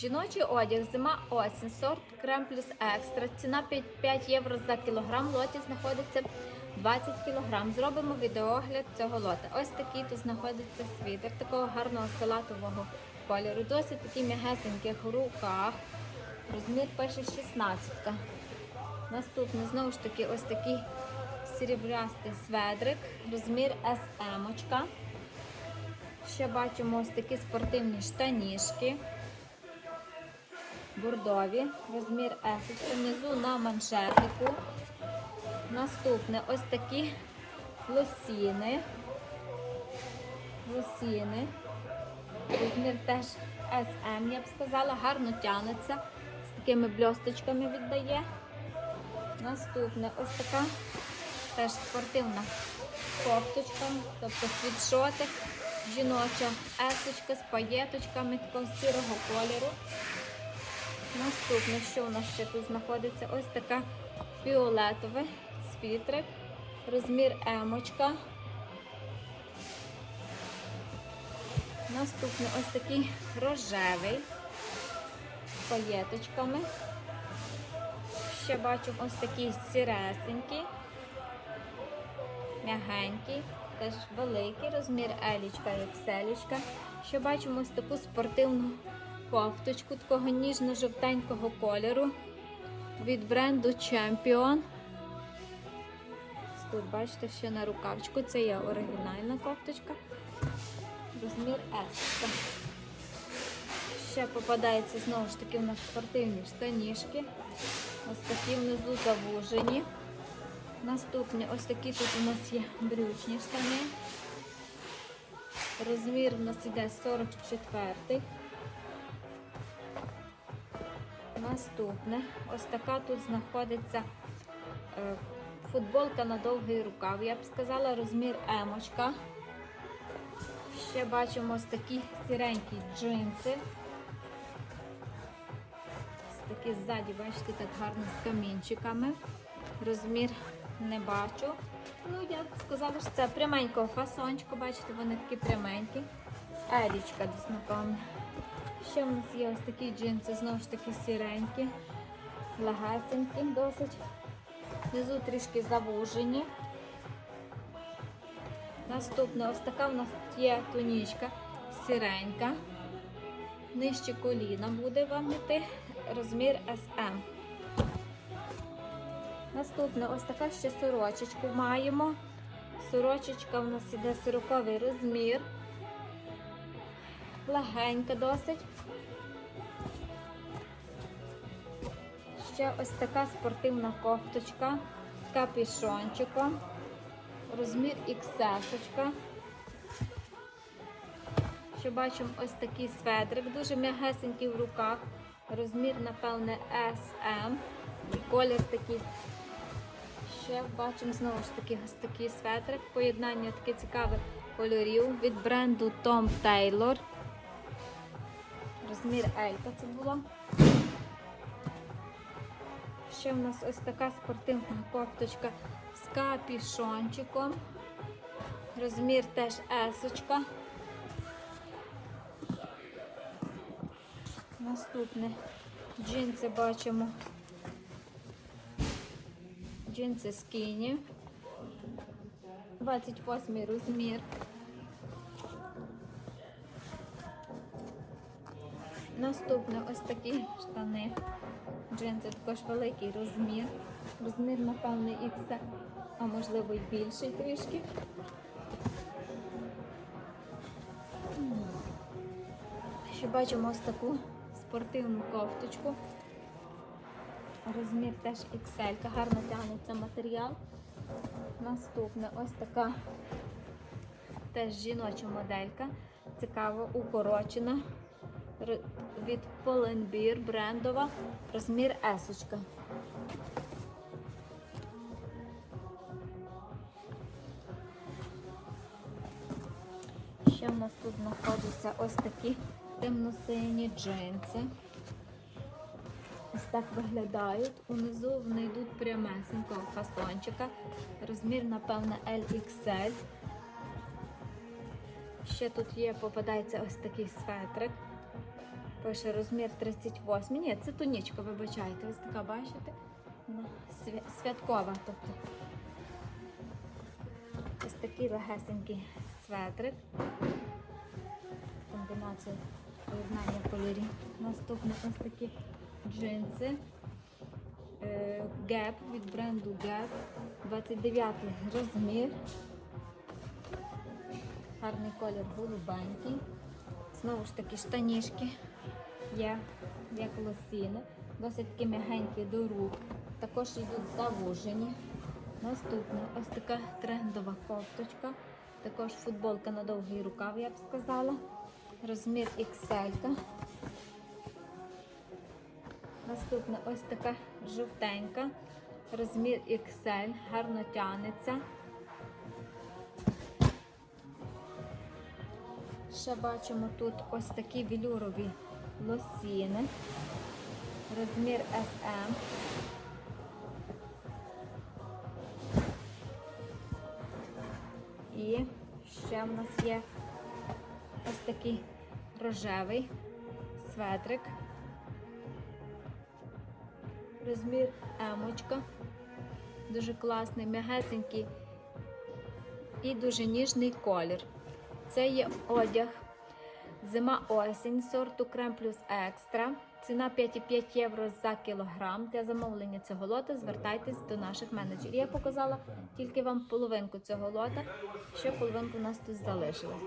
Жіночий одяг, зима осінь, сорт крем плюс екстра. Ціна 5, 5 євро за кілограм. Лоті знаходиться 20 кілограм. Зробимо відеогляд цього лота. Ось такий тут знаходиться світер такого гарного салатового кольору. Досить такий м'ягесенький в руках. Розмір пише 16. Наступний знову ж таки ось такий сріблястий сведрик, розмір. -очка. Ще бачимо ось такі спортивні штанішки. Бордові, розмір S, внизу на маншетику. Наступне ось такі лосіни. Лосіни. Розмір теж SM, я б сказала, гарно тянеться, з такими бльосточками віддає. Наступне ось така теж спортивна кофточка, тобто світшотик, жіноча есочка з паєточками такого сірого кольору. Наступне, що у нас ще тут знаходиться? Ось така фіолетовий світрик, розмір емочка. Наступний ось такий рожевий з паєточками. Ще бачимо ось такий сіресенький, м'ягенький, теж великий розмір елічка і екселічка. Ще бачимо ось таку спортивну кофточку такого ніжно-жовтенького кольору від бренду Champion. Тут бачите, ще на рукавчику. Це є оригінальна кофточка. Розмір S. Ще попадається знову ж таки в нас спортивні штанішки. Ось такі внизу завужені. Наступні ось такі тут у нас є брючні штани. Розмір у нас іде 44. Наступне, ось така тут знаходиться е, футболка на довгий рукав. Я б сказала, розмір емочка. Ще бачимо ось такі сіренькі джинси. Ось такі ззаді, бачите, так гарно з камінчиками. Розмір не бачу. Ну, я б сказала, що це пряменького фасончику, бачите, вони такі пряменькі. Елічка десь, напевно. Ще в нас є ось такі джинси, знову ж таки сіренькі, легесенькі досить. Внизу трішки завужені. Наступна ось така в нас є тунічка сіренька. Нижче коліна буде вам йти розмір SM. Наступне ось така ще сорочечку маємо. Сорочечка в нас іде 40 розмір. Легенька досить. Ще ось така спортивна кофточка з капюшончиком. Розмір XS. Ще бачимо ось такий сведрик, дуже м'ягесенький в руках. Розмір, напевне, SM. Колір такий. Ще бачимо знову ж таки ось такий светрик. Поєднання таке цікаве кольорів від бренду Tom Taylor. Розмір Елька це була. Ще в нас ось така спортивна кофточка з капішончиком. Розмір теж есочка. Наступне джинси бачимо. Джинси скіні. 28 розмір. Наступне ось такі штани. Джинси також великий розмір. Розмір, напевне, XL, а можливо й більший трішки. Ще бачимо ось таку спортивну кофточку. Розмір теж XL, гарно тягнеться матеріал. Наступне ось така теж жіноча моделька. Цікаво, укорочена. Від Pull&Bear брендова. Розмір S. -очка. Ще в нас тут знаходяться ось такі темно-сині джинси. Ось так виглядають. Унизу вони йдуть прямесенького фасончика. Розмір, напевно, LXL. Ще тут є, попадається ось такий светрик. Пише розмір 38. Ні, це тунічка, вибачайте. Ось така, бачите? Святкова. Тобто. Ось такий легесенький светрик. Комбінація поєднання кольорів. Наступне ось такі джинси. Е, Gap від бренду Gap. 29 розмір. Гарний колір голубенький. Знову ж таки штанішки є, як лосіни. Досить такі м'ягенькі до рук. Також йдуть завужені. Наступне ось така трендова кофточка. Також футболка на довгий рукав, я б сказала. Розмір XL. Наступна ось така жовтенька. Розмір XL, гарно тянеться. Ще бачимо тут ось такі велюрові лосіни. Розмір SM. І ще в нас є ось такий рожевий светрик. Розмір емочка. Дуже класний, м'ягесенький і дуже ніжний колір. Це є одяг зима-осінь сорту Крем плюс екстра. Ціна 5,5 євро за кілограм. Для замовлення цього лота звертайтесь до наших менеджерів. Я показала тільки вам половинку цього лота, ще половинку у нас тут залишилось.